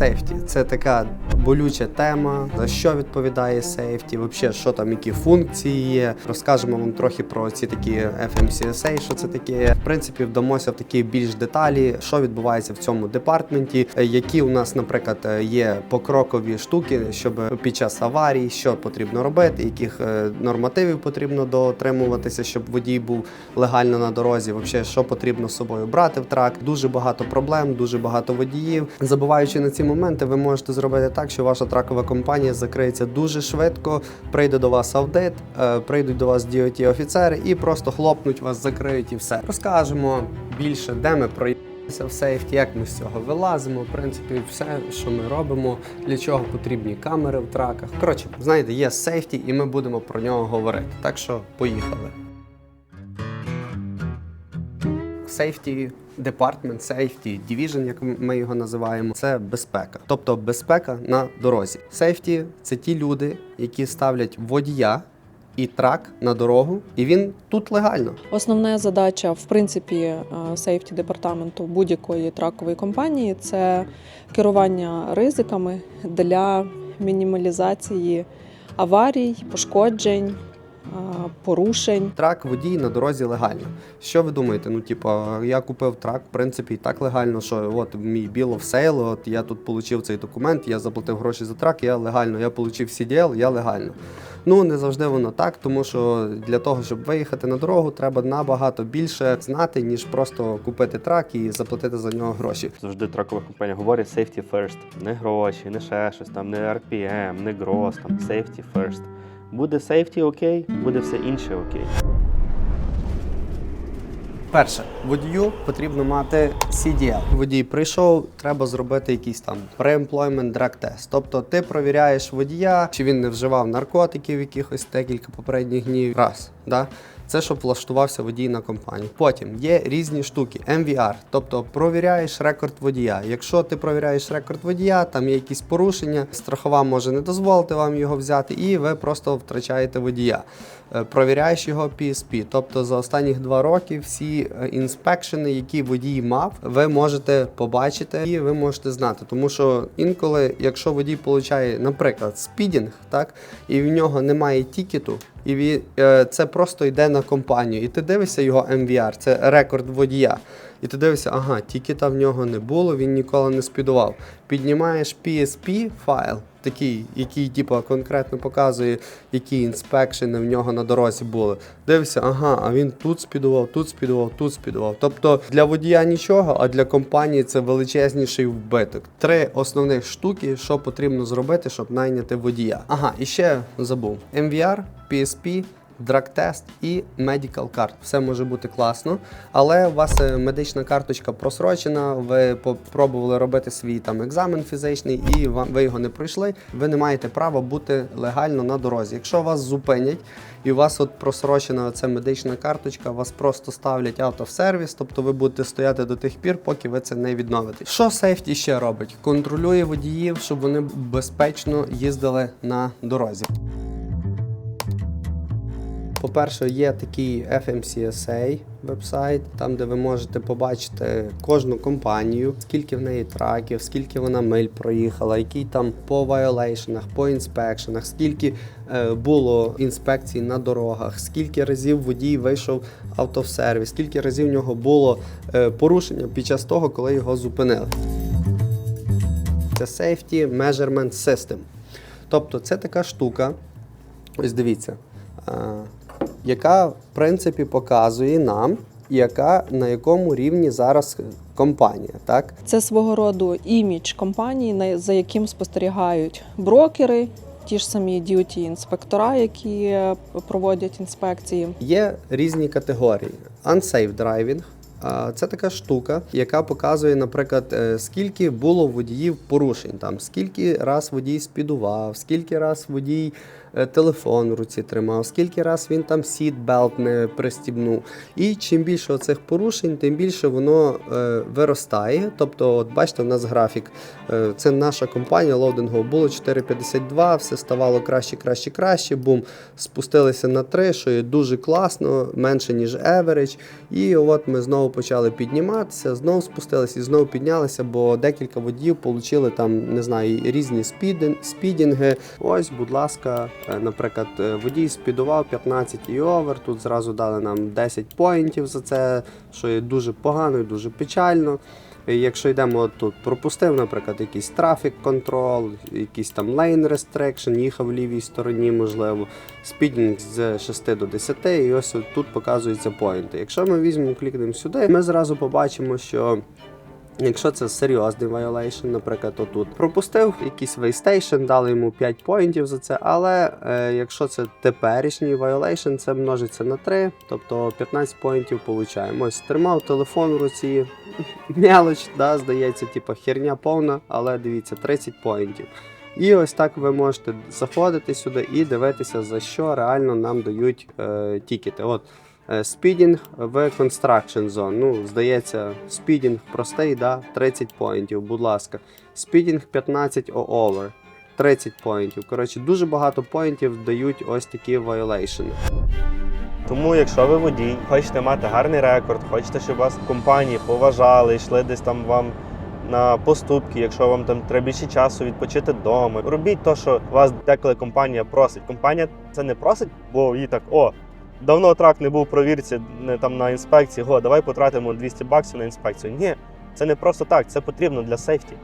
Сейфті це така болюча тема. За що відповідає сейфті? Взагалі, що там, які функції є. Розкажемо вам трохи про ці такі FMCSA, що це таке. В принципі, вдамося в такі більш деталі, що відбувається в цьому департменті, які у нас, наприклад, є покрокові штуки, щоб під час аварії що потрібно робити, яких е, нормативів потрібно дотримуватися, щоб водій був легально на дорозі. Взагалі, що потрібно з собою брати в трак. Дуже багато проблем, дуже багато водіїв. Забуваючи на ці моменти, ви можете зробити так, що ваша тракова компанія закриється дуже швидко. Прийде до вас аудит, е, прийдуть до вас DOT офіцери і просто хлопнуть вас, закриють і все. Розкажемо більше, де ми проїхалися в сейфті, як ми з цього вилазимо. В принципі, все, що ми робимо, для чого потрібні камери в траках. Коротше, знаєте, є сейфті, і ми будемо про нього говорити. Так що поїхали. Safety Department, Safety Division, як ми його називаємо, це безпека. Тобто безпека на дорозі. Safety – це ті люди, які ставлять водія і трак на дорогу, і він тут легально. Основна задача, в принципі, сейфті департаменту будь-якої тракової компанії це керування ризиками для мінімалізації аварій, пошкоджень, порушень. Трак водій на дорозі легально. Що ви думаєте? Ну, типа, я купив трак, в принципі, і так легально, що от мій bill of sale, от я тут отримав цей документ, я заплатив гроші за трак, я легально, я отримав CDL, я легально. Ну, не завжди воно так, тому що для того, щоб виїхати на дорогу, треба набагато більше знати, ніж просто купити трак і заплатити за нього гроші. Завжди тракова компанія говорить safety first. Не гроші, не ще щось там, не RPM, не gross, там safety first. Буде сейфті окей, буде все інше окей. Перше, водію потрібно мати CDL. Водій прийшов, треба зробити якийсь там pre-employment drug test. Тобто ти провіряєш водія, чи він не вживав наркотиків якихось декілька попередніх днів. Раз, да? Це щоб влаштувався водій на компанію. Потім є різні штуки, MVR, тобто провіряєш рекорд водія. Якщо ти провіряєш рекорд водія, там є якісь порушення, страхова може не дозволити вам його взяти, і ви просто втрачаєте водія. Е, Провіряєш його PSP, тобто за останні два роки всі е, інспекшени, які водій мав, ви можете побачити і ви можете знати. Тому що інколи, якщо водій получає, наприклад, спідінг, так і в нього немає тікету, і ві е, це просто йде на компанію. І ти дивишся його MVR, це рекорд водія. І ти дивишся, ага, тільки там в нього не було, він ніколи не спідував. Піднімаєш PSP файл, такий, який типу, конкретно показує, які інспекшени в нього на дорозі були. Дивишся, ага, а він тут спідував, тут спідував, тут спідував. Тобто для водія нічого, а для компанії це величезніший вбиток. Три основних штуки, що потрібно зробити, щоб найняти водія. Ага, і ще забув: MVR, PSP. Драг-тест і medical card. Все може бути класно, але у вас е, медична карточка просрочена, ви попробували робити свій там екзамен фізичний і вам ви його не пройшли. Ви не маєте права бути легально на дорозі. Якщо вас зупинять і у вас от просрочена ця медична карточка, вас просто ставлять автосервіс, тобто ви будете стояти до тих пір, поки ви це не відновите. Що сейфті ще робить? Контролює водіїв, щоб вони безпечно їздили на дорозі. По-перше, є такий FMCSA вебсайт, там де ви можете побачити кожну компанію, скільки в неї траків, скільки вона миль проїхала, який там по вайолейшенах, по інспекшенах, скільки е, було інспекцій на дорогах, скільки разів водій вийшов автосервіс, скільки разів в нього було е, порушення під час того, коли його зупинили. Це Safety Measurement System. Тобто це така штука, ось дивіться, яка в принципі показує нам, яка на якому рівні зараз компанія. Так? Це свого роду імідж компанії, за яким спостерігають брокери, ті ж самі DOT інспектора, які е, проводять інспекції. Є різні категорії. Unsafe driving. Це така штука, яка показує, наприклад, е, скільки було водіїв порушень, там скільки раз водій спідував, скільки раз водій телефон в руці тримав, скільки раз він там сіт-белт не пристібнув. І чим більше цих порушень, тим більше воно е, виростає. Тобто, от бачите, у нас графік. Е, це наша компанія лоудингово було 4,52, все ставало краще, краще, краще. Бум, спустилися на 3, що є дуже класно, менше ніж average. І от ми знову почали підніматися, знову спустилися і знову піднялися, бо декілька водіїв отримали там, не знаю, різні спідінги. Ось, будь ласка, е, наприклад, е, водій спідував 15 і овер. Тут зразу дали нам 10 поінтів за це, що є дуже погано і дуже печально. Якщо йдемо тут, пропустив, наприклад, якийсь трафік контрол, якийсь там lane restriction, їхав в лівій стороні, можливо, спідінг з 6 до 10, і ось тут показуються поінти. Якщо ми візьмемо, клікнемо сюди, ми зразу побачимо, що. Якщо це серйозний violation, наприклад, отут пропустив якийсь вейстейшн, дали йому 5 поінтів за це. Але е, якщо це теперішній violation, це множиться на 3, тобто 15 поінтів получаємо. Ось тримав телефон в руці, мелоч, да, здається, типу херня повна, але дивіться, 30 поінтів. І ось так ви можете заходити сюди і дивитися, за що реально нам дають е, тікети. От спідінг в Construction Zone. Ну, здається, спідінг простий, да, 30 поінтів, будь ласка. Спідінг 15 о over. 30 поінтів. Коротше, дуже багато поінтів дають ось такі violation. Тому, якщо ви водій, хочете мати гарний рекорд, хочете, щоб вас в компанії поважали, йшли десь там вам на поступки, якщо вам там треба більше часу відпочити вдома. Робіть те, що вас деколи компанія просить. Компанія це не просить, бо їй так, о, давно трак не був провірці, не там на інспекції, го, давай потратимо 200 баксів на інспекцію. Ні, це не просто так, це потрібно для сейфті,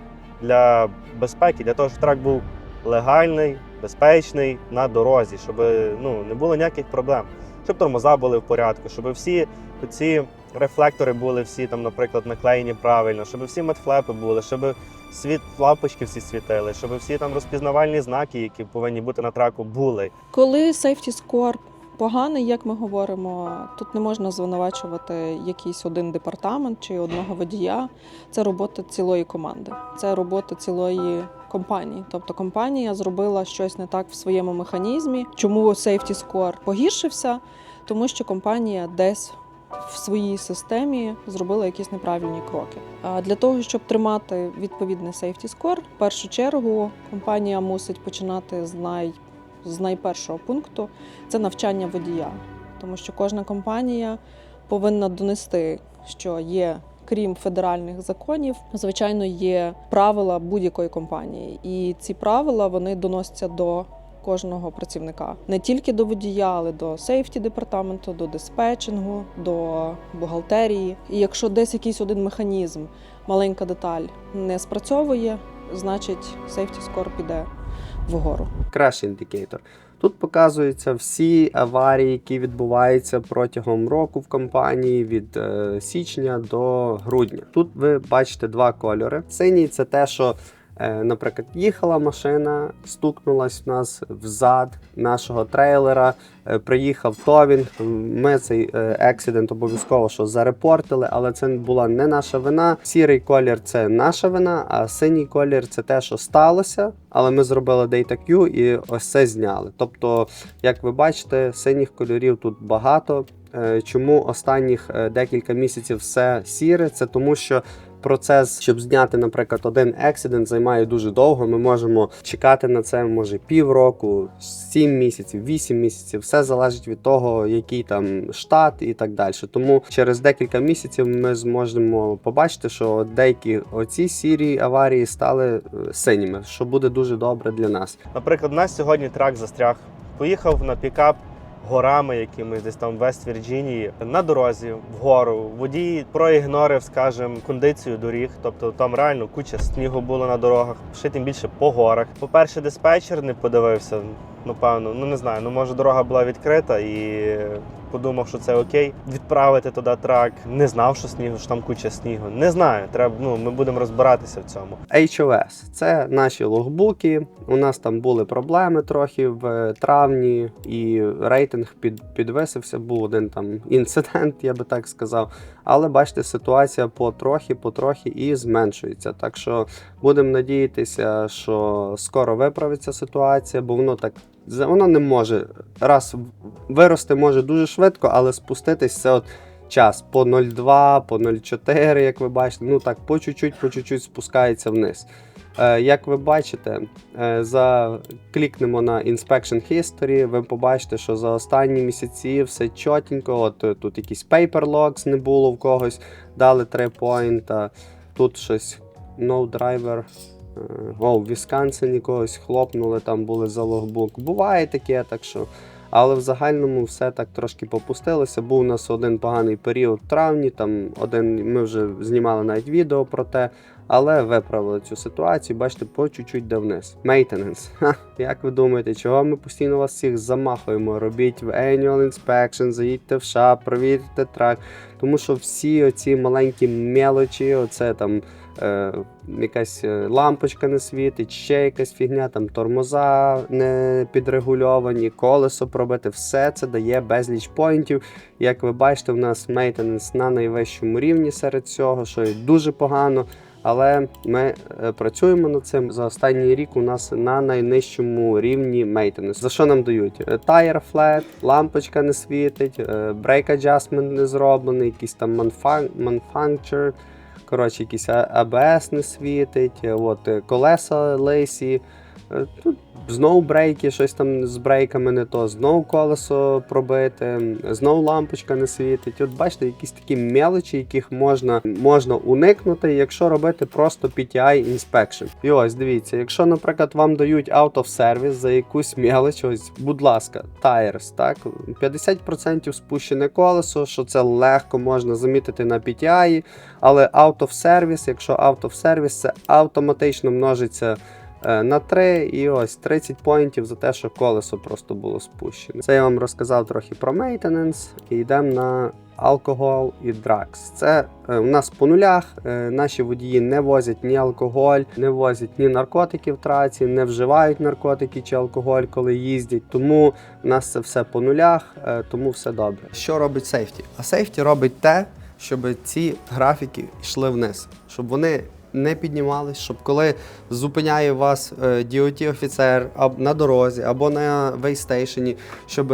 для безпеки, для того, щоб трак був легальний, безпечний на дорозі, щоб ну, не було ніяких проблем щоб тормоза були в порядку, щоб всі ці рефлектори були всі там, наприклад, наклеєні правильно, щоб всі медфлепи були, щоб світ лампочки всі світили, щоб всі там розпізнавальні знаки, які повинні бути на траку, були. Коли safety score поганий, як ми говоримо, тут не можна звинувачувати якийсь один департамент чи одного водія. Це робота цілої команди, це робота цілої компанії. Тобто компанія зробила щось не так в своєму механізмі. Чому safety score погіршився? Тому що компанія десь. В своїй системі зробила якісь неправильні кроки. А для того, щоб тримати відповідний safety score, в першу чергу компанія мусить починати з най з найпершого пункту це навчання водія, тому що кожна компанія повинна донести, що є. Крім федеральних законів, звичайно, є правила будь-якої компанії, і ці правила вони доносяться до кожного працівника не тільки до водія, але до сейфті департаменту, до диспетчингу, до бухгалтерії. І якщо десь якийсь один механізм, маленька деталь не спрацьовує, значить сейфті скор піде вгору. Кращий індикейтор. Тут показуються всі аварії, які відбуваються протягом року в компанії від е, січня до грудня. Тут ви бачите два кольори. Синій це те, що, наприклад, їхала машина, стукнулась в нас взад нашого трейлера, е, приїхав товінг. Ми цей е, ексидент обов'язково що зарепортили, але це була не наша вина. Сірий колір це наша вина, а синій колір це те, що сталося. Але ми зробили Data Q і ось це зняли. Тобто, як ви бачите, синіх кольорів тут багато. Е, Чому останніх е, декілька місяців все сіре? Це тому, що процес, щоб зняти, наприклад, один ексидент, займає дуже довго. Ми можемо чекати на це, може, півроку, 7 місяців, 8 місяців. Все залежить від того, який там штат і так далі. Тому через декілька місяців ми зможемо побачити, що деякі оці сірі аварії стали е, синіми, що буде дуже добре для нас. Наприклад, у нас сьогодні трак застряг, поїхав на пікап горами якимись десь там Вест-Вірджинії на дорозі вгору. Водій проігнорив, скажімо, кондицію доріг, тобто там реально куча снігу було на дорогах, ще тим більше по горах. По-перше, диспетчер не подивився. Напевно, ну не знаю, ну може дорога була відкрита і подумав, що це окей. Відправити туди трак. Не знав, що снігу, що там куча снігу. Не знаю. Треба, ну ми будемо розбиратися в цьому. HOS – це наші логбуки. У нас там були проблеми трохи в травні, і рейтинг під, підвисився. Був один там інцидент, я би так сказав. Але бачите, ситуація потрохи, потрохи і зменшується. Так що будемо надіятися, що скоро виправиться ситуація, бо воно так воно не може раз вирости може дуже швидко, але спуститись це от час по 0,2, по 0,4, як ви бачите. Ну так, по чуть-чуть, по чуть-чуть спускається вниз. Е, Як ви бачите, е, за клікнемо на Inspection History, ви побачите, що за останні місяці все чотенько. От е, тут якісь paper logs не було в когось, дали 3 поінта. Тут щось no driver. О, в Вісконсині когось хлопнули, там були за логбук. Буває таке, так що. Але в загальному все так трошки попустилося. Був у нас один поганий період в травні, там один ми вже знімали навіть відео про те, але виправили цю ситуацію. Бачите, по чуть-чуть йде вниз. Ха, як ви думаєте, чого ми постійно вас всіх замахуємо? Робіть в annual inspection, заїдьте в шап, провірте трак. Тому що всі оці маленькі мелочі, оце там е, якась е, лампочка не світить, ще якась фігня, там тормоза не підрегульовані, колесо пробите, все це дає безліч поінтів. Як ви бачите, у нас мейтененс на найвищому рівні серед цього, що і дуже погано. Але ми е, працюємо над цим. За останній рік у нас на найнижчому рівні мейтенес. За що нам дають? Е, Tire flat, лампочка не світить, брейк аджастмент не зроблений, якийсь там manfuncture, коротше, якийсь ABS не світить, е, от, колеса лисі. Е, Тут знову брейки, щось там з брейками не то, знову колесо пробите, знову лампочка не світить. От бачите, якісь такі мелочі, яких можна, можна уникнути, якщо робити просто PTI inspection. І ось дивіться, якщо, наприклад, вам дають out of service за якусь мелоч, ось, будь ласка, tires, так, 50% спущене колесо, що це легко можна замітити на PTI, але out of service, якщо out of service, це автоматично множиться на 3 і ось 30 поінтів за те, що колесо просто було спущене. Це я вам розказав трохи про maintenance. І йдемо на алкоголь і дракс. Це е, у нас по нулях. Е, наші водії не возять ні алкоголь, не возять ні наркотики в траці, не вживають наркотики чи алкоголь, коли їздять. Тому у нас це все по нулях, е, тому все добре. Що робить сейфті? А сейфті робить те, щоб ці графіки йшли вниз, щоб вони не піднімались, щоб коли зупиняє вас е, DOT офіцер на дорозі або на вейстейшені, щоб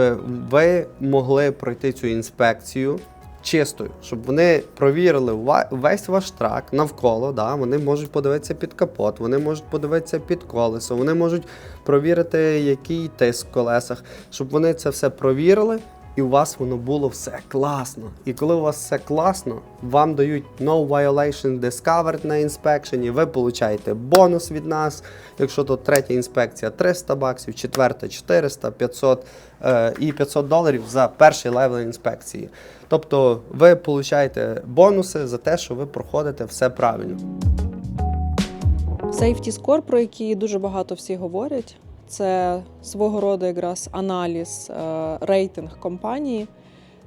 ви могли пройти цю інспекцію. Чистою, щоб вони провірили весь ваш трак навколо. Да, вони можуть подивитися під капот, вони можуть подивитися під колесо, вони можуть провірити, який тиск в колесах, щоб вони це все провірили, і у вас воно було все класно. І коли у вас все класно, вам дають no violation discovered на інспекшені, ви получаєте бонус від нас. Якщо то третя інспекція 300 баксів, четверта 400, 500 е, і 500 доларів за перший левел інспекції. Тобто ви получаєте бонуси за те, що ви проходите все правильно. Safety Score, про який дуже багато всі говорять, це свого роду якраз аналіз, е, рейтинг компанії,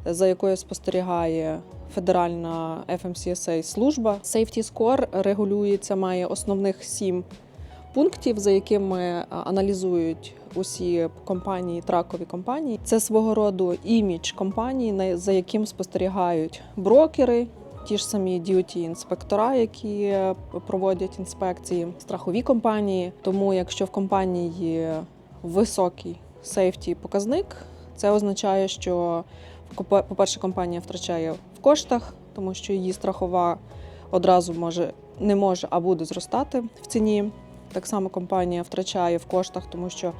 за якою спостерігає федеральна FMCSA служба. Safety Score регулюється, має основних сім пунктів, за якими е, аналізують усі компанії, тракові компанії. Це свого роду імідж компанії, за яким спостерігають брокери, ті ж самі DOT інспектора, які е, проводять інспекції, страхові компанії. Тому, якщо в компанії високий сейфті показник, це означає, що копе- по-перше, компанія втрачає в коштах, тому що її страхова одразу може не може, а буде зростати в ціні. Так само компанія втрачає в коштах, тому що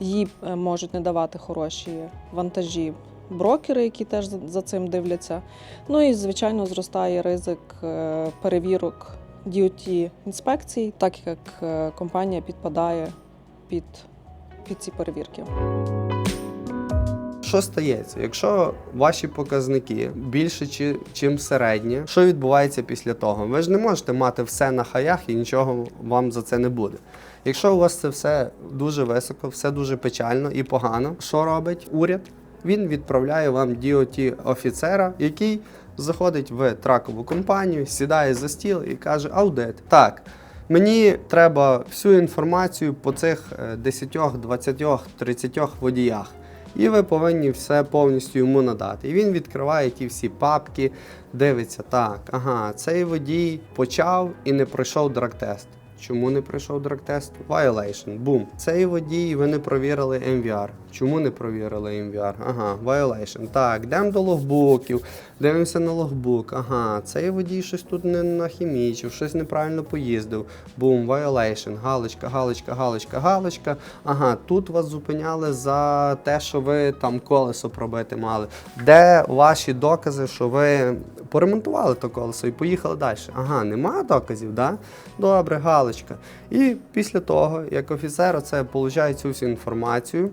їй е, можуть не давати хороші вантажі брокери, які теж за- цим дивляться. Ну і звичайно зростає ризик е, перевірок DOT інспекцій, так як е, компанія підпадає під, під ці перевірки. Що стається, якщо ваші показники більше чи чим середнє, що відбувається після того? Ви ж не можете мати все на хаях і нічого вам за це не буде. Якщо у вас це все дуже високо, все дуже печально і погано, що робить уряд? Він відправляє вам DOT офіцера, який заходить в тракову компанію, сідає за стіл і каже: аудит. Так, Мені треба всю інформацію по цих е, 10, 20, 30 водіях. І ви повинні все повністю йому надати. І він відкриває ті всі папки, дивиться, так, ага, цей водій почав і не пройшов драг-тест. Чому не пройшов драг-тест? Violation. Бум. Цей водій ви не провірили MVR. Чому не провірили MVR? Ага, violation. Так, йдемо до логбуків, дивимося на логбук. Ага, цей водій щось тут не нахімічив, щось неправильно поїздив. Бум, violation. Галочка, галочка, галочка, галочка. Ага, тут вас зупиняли за те, що ви там колесо пробити мали. Де ваші докази, що ви поремонтували то колесо і поїхали далі? Ага, нема доказів, да? Добре, галочка. І після того, як офіцер це получає цю всю інформацію.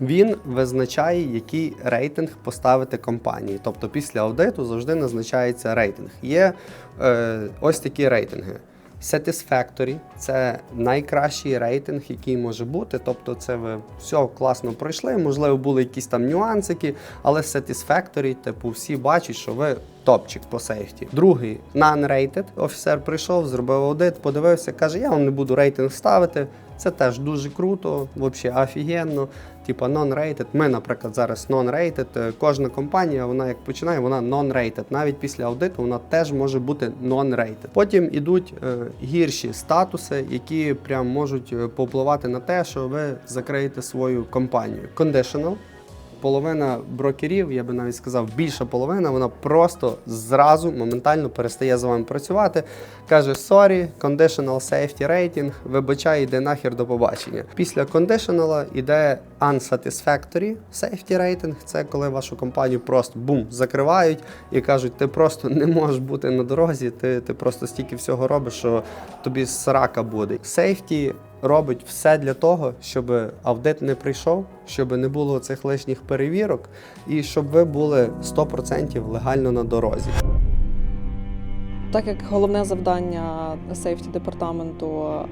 Він визначає, який рейтинг поставити компанії. Тобто після аудиту завжди назначається рейтинг. Є е, ось такі рейтинги. Satisfactory – це найкращий рейтинг, який може бути. Тобто, це ви все класно пройшли. Можливо, були якісь там нюансики, але Satisfactory, типу, всі бачать, що ви топчик по сейфті. Другий non-rated. Офіцер прийшов, зробив аудит, подивився, каже: я вам не буду рейтинг ставити. Це теж дуже круто, взагалі офігенно. Типа non-rated. Ми, наприклад, зараз non-rated. Е, Кожна компанія, вона як починає, вона non-rated. Навіть після аудиту вона теж може бути non-rated. Потім ідуть е, гірші статуси, які прям можуть попливати повпливати на те, що ви закриєте свою компанію. Conditional. Половина брокерів, я би навіть сказав, більша половина, вона просто зразу моментально перестає з вами працювати. Каже: sorry, conditional safety rating, вибачай, йде нахер до побачення. Після conditional йде unsatisfactory safety rating. Це коли вашу компанію просто бум закривають і кажуть, ти просто не можеш бути на дорозі, ти, ти просто стільки всього робиш, що тобі срака буде. Safety робить все для того, щоб аудит не прийшов, щоб не було цих лишніх перевірок, і щоб ви були 100% легально на дорозі. Так як головне завдання сейфті департаменту е,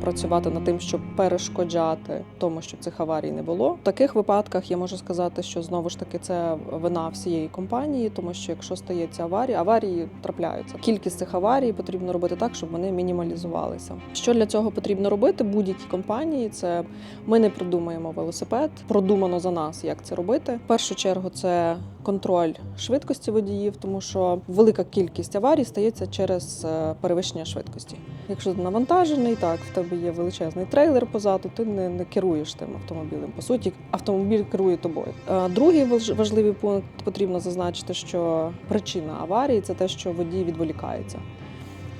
працювати над тим, щоб перешкоджати тому, щоб цих аварій не було. В таких випадках я можу сказати, що знову ж таки це вина всієї компанії, тому що якщо стається аварія, аварії трапляються. Кількість цих аварій потрібно робити так, щоб вони мінімалізувалися. Що для цього потрібно робити? Будь-якій компанії це ми не придумаємо велосипед, продумано за нас, як це робити. В першу чергу це контроль швидкості водіїв, тому що велика кількість аварій стається через е, перевищення швидкості. Якщо ти навантажений, так в тебе є величезний трейлер позаду, ти не, не керуєш тим автомобілем. По суті, автомобіль керує тобою. Е, Другий важливий пункт потрібно зазначити, що причина аварії це те, що водій відволікається.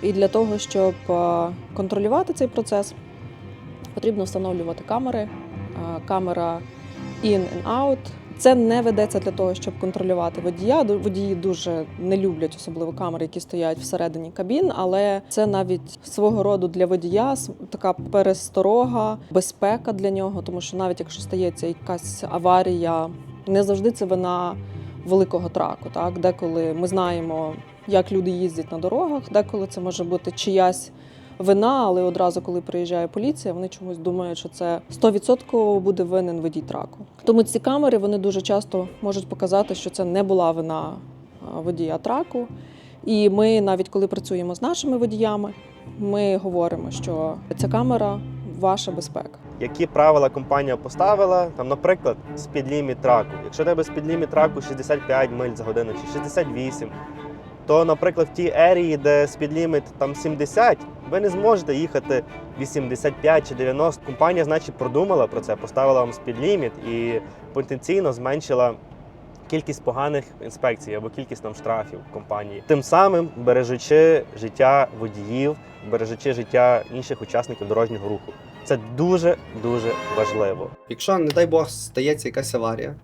І для того, щоб е, контролювати цей процес, потрібно встановлювати камери. Камера in and out. Це не ведеться для того, щоб контролювати водія. Водії дуже не люблять особливо камери, які стоять всередині кабін, але це навіть свого роду для водія така пересторога, безпека для нього, тому що навіть якщо стається якась аварія, не завжди це вина великого траку. Так, деколи ми знаємо, як люди їздять на дорогах, деколи це може бути чиясь вина, але одразу, коли приїжджає поліція, вони чомусь думають, що це 100% буде винен водій траку. Тому ці камери вони дуже часто можуть показати, що це не була вина водія траку. І ми, навіть коли працюємо з нашими водіями, ми говоримо, що ця камера ваша безпека. Які правила компанія поставила, там, наприклад, спідліміт траку. Якщо тебе спідліміт траку 65 миль за годину чи 68, то, наприклад, в тій ерії, де спідліміт там 70, ви не зможете їхати 85 чи 90. Компанія, значить, продумала про це, поставила вам спідліміт і потенційно зменшила кількість поганих інспекцій або кількість там штрафів компанії. Тим самим бережучи життя водіїв, бережучи життя інших учасників дорожнього руху. Це дуже дуже важливо. Якщо, не дай Бог, стається якась аварія,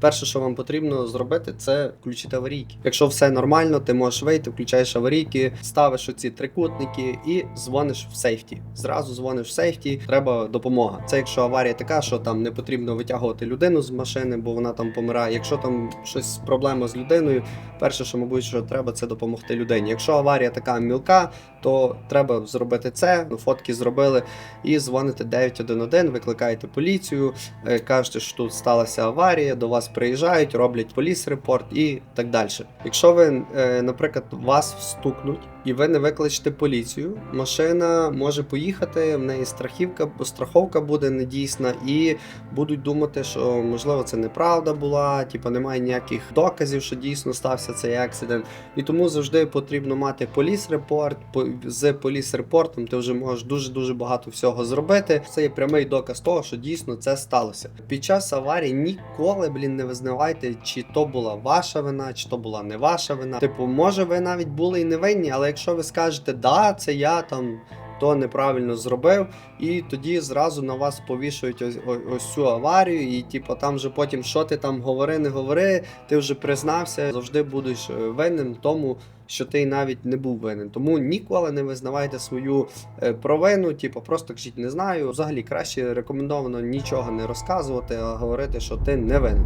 перше, що вам потрібно зробити, це включити аварійки. Якщо все нормально, ти можеш вийти, включаєш аварійки, ставиш оці трикутники і дзвониш в сейфті. Зразу дзвониш в сейфті, треба допомога. Це якщо аварія така, що там не потрібно витягувати людину з машини, бо вона там помирає. Якщо там щось проблема з людиною, перше, що мабуть, що треба, це допомогти людині. Якщо аварія така мілка, то треба зробити це. Фотки зробили і дзвоните 911, викликаєте поліцію, е, кажете, що тут сталася аварія, до вас приїжджають, роблять поліс репорт і так далі. Якщо ви, е, наприклад, вас встукнуть і ви не викличете поліцію, машина може поїхати, в неї страхівка, страховка буде недійсна, і будуть думати, що можливо це неправда була, типу немає ніяких доказів, що дійсно стався цей акцидент. І тому завжди потрібно мати поліс-репорт. З поліс-репортом ти вже можеш дуже дуже багато всього зробити. Це є прямий доказ того, що дійсно це сталося. Під час аварії ніколи, блін, не визнавайте, чи то була ваша вина, чи то була не ваша вина. Типу, може, ви навіть були і не винні, але якщо ви скажете, да, це я там. То неправильно зробив, і тоді зразу на вас повішують ось, ось, ось цю аварію, і типу там вже потім, що ти там говори, не говори, ти вже признався, завжди будеш е, винним тому, що ти навіть не був винен. Тому ніколи не визнавайте свою е, провину, типу, просто кажіть, не знаю. Взагалі краще рекомендовано нічого не розказувати, а говорити, що ти не винен.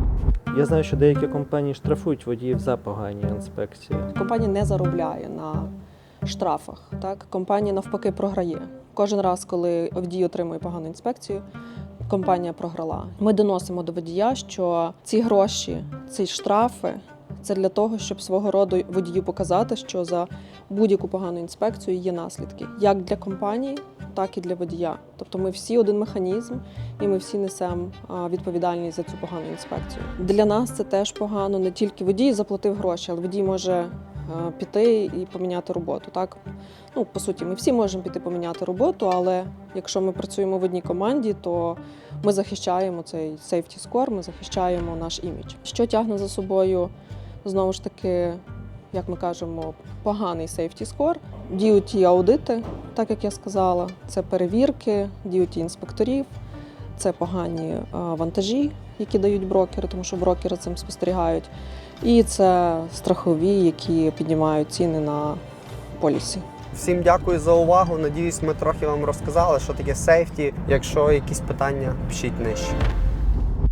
Я знаю, що деякі компанії штрафують водіїв за погані інспекції. Компанія не заробляє на штрафах. Так? Компанія навпаки програє. Кожен раз, коли водій отримує погану інспекцію, компанія програла. Ми доносимо до водія, що ці гроші, ці штрафи. Це для того, щоб свого роду водію показати, що за будь-яку погану інспекцію є наслідки як для компанії, так і для водія. Тобто ми всі один механізм, і ми всі несемо відповідальність за цю погану інспекцію. Для нас це теж погано. Не тільки водій заплатив гроші, але водій може піти і поміняти роботу. Так ну по суті, ми всі можемо піти поміняти роботу, але якщо ми працюємо в одній команді, то ми захищаємо цей safety score, ми захищаємо наш імідж. Що тягне за собою знову ж таки, як ми кажемо, поганий safety score, DOT аудити, так як я сказала, це перевірки, DOT інспекторів, це погані е, вантажі, які дають брокери, тому що брокери цим спостерігають. І це страхові, які піднімають ціни на полісі. Всім дякую за увагу. Надіюсь, ми трохи вам розказали, що таке сейфті. Якщо якісь питання, пишіть нижче.